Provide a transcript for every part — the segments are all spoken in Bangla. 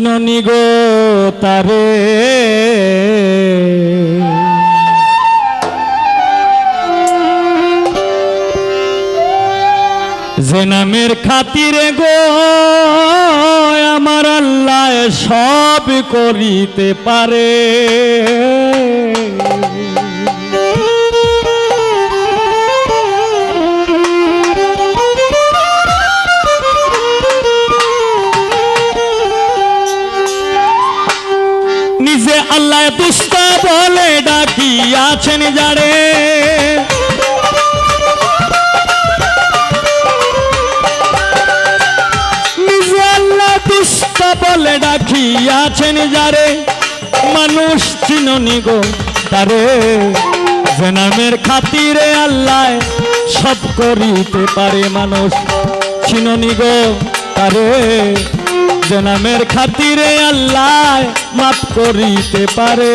চিননি গো তারে। যে নামের খাতিরে গো আমার আল্লাহ সব করিতে পারে। দুষ্ট বলে ডাকিয়াছেন যারে। দুষ্ট বলে ডাকিয়াছেন যারে। মানুষ চিননি গো তারে। যে নামের খাতিরে আল্লাহ সব করিতে পারে মানুষ। চিননি গো তারে। যে নামের খাতিরে আল্লাহ মাফ করিতে পারে।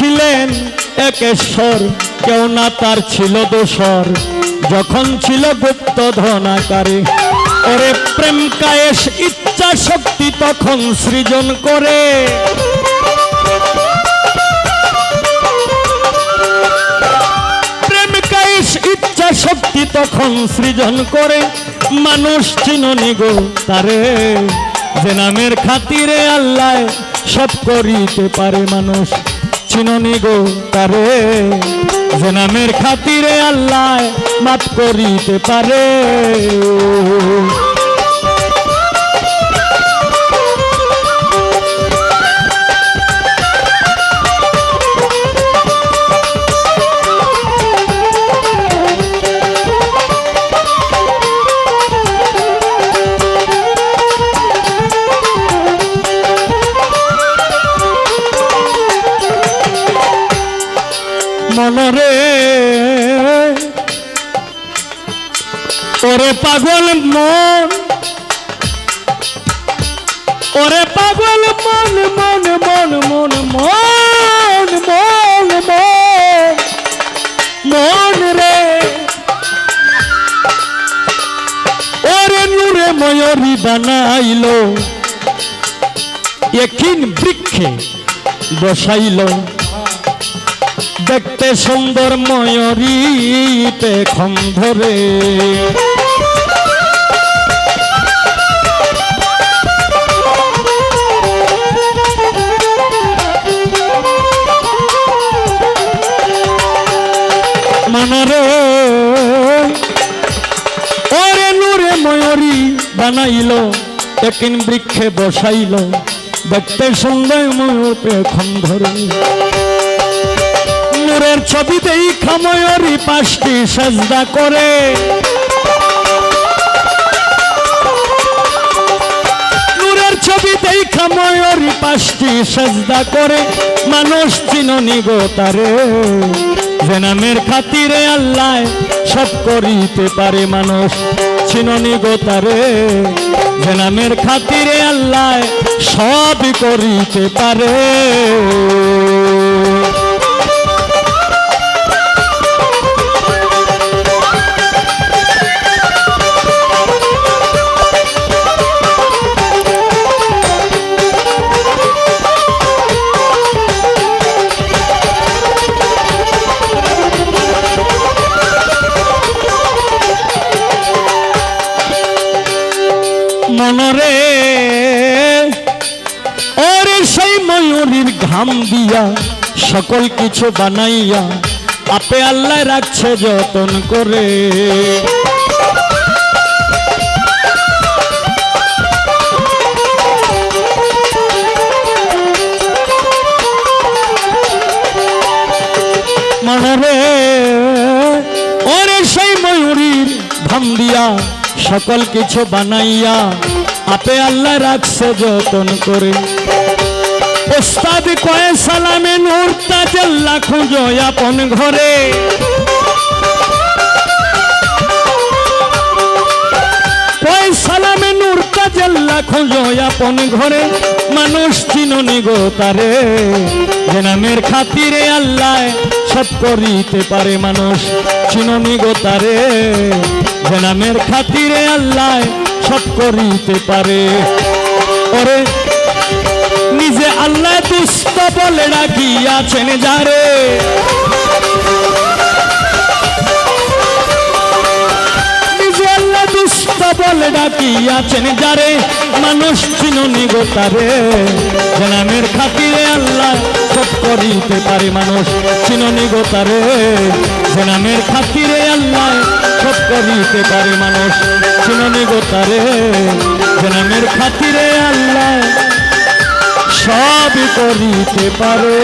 ছিলেন একেশ্বর, কেউ না তার ছিল দোসর যখন ছিল গুপ্ত ধনাকারে, ওরে প্রেম কায়েস, ইচ্ছা শক্তি তখন সৃজন করে। প্রেম কায়েস, ইচ্ছা শক্তি তখন সৃজন করে। মানুষ চিননি গো তারে, যে নামের খাতিরে আল্লাহ সব করিতে পারে মানুষ। চিননি গো তারে যে নামের খাতিরে আল্লাহ মাফ করিতে পারে। মনরে ওরে পাগল মন, ওরে পাগল মন মন মন মন মন মন মন মন রে। ওরে নূরে ময়ূরী বানাইলো একিন বৃক্ষে বসাইলো। দেখতে সুন্দর ময়ূরী পেখম ধরে মনরে ওরে নূরে ময়ূরী বানাইল একিন বৃক্ষে বসাইল, দেখতে সুন্দর ময়ূর পেখম ধরে নূরের ছবিতেই খাময়রি পাঁচটি সাজদা করে। ছবিতেই খাময়রি পাঁচটি সাজদা করে। মানুষ চিননি গো তারে। যে নামের খাতিরে আল্লাহ সব করিতে পারে মানুষ, চিননি গো তারে। যে নামের খাতিরে আল্লাহ সব করিতে পারে। দিয়া সকল কিছু বানাইয়া, আপে আল্লাহ রাখছে যতন করে। ওরে সেই ময়ূরীর ধাম দিয়া সকল কিছু বানাইয়া, আপে আল্লাহ রাখছে যতন করে। ওস্তাদ কয়ে সালামে নূর তাজাল্লা খুঁজো আপন ঘরে। কয় সালামে নূর তাজাল্লা খুঁজো আপন ঘরে। মানুষ চিননি গো তারে। যে নামের খাতিরে আল্লাহ সব করিতে পারে মানুষ চিননি গো তারে। যে নামের খাতিরে আল্লাহ সব করিতে পারে। ওরে বলে বলে ডাকিয়াছেন যারে। মানুষ চিননি গো তারে। যে নামের খাতিরে আল্লাহ সব করিতে পারে মানুষ। চিননি গো তারে। যে খাতিরে আল্লাহ সব করিতে পারে মানুষ। চিননি গো তারে। যে নামের খাতিরে আল্লাহ সবই করিতে পারে।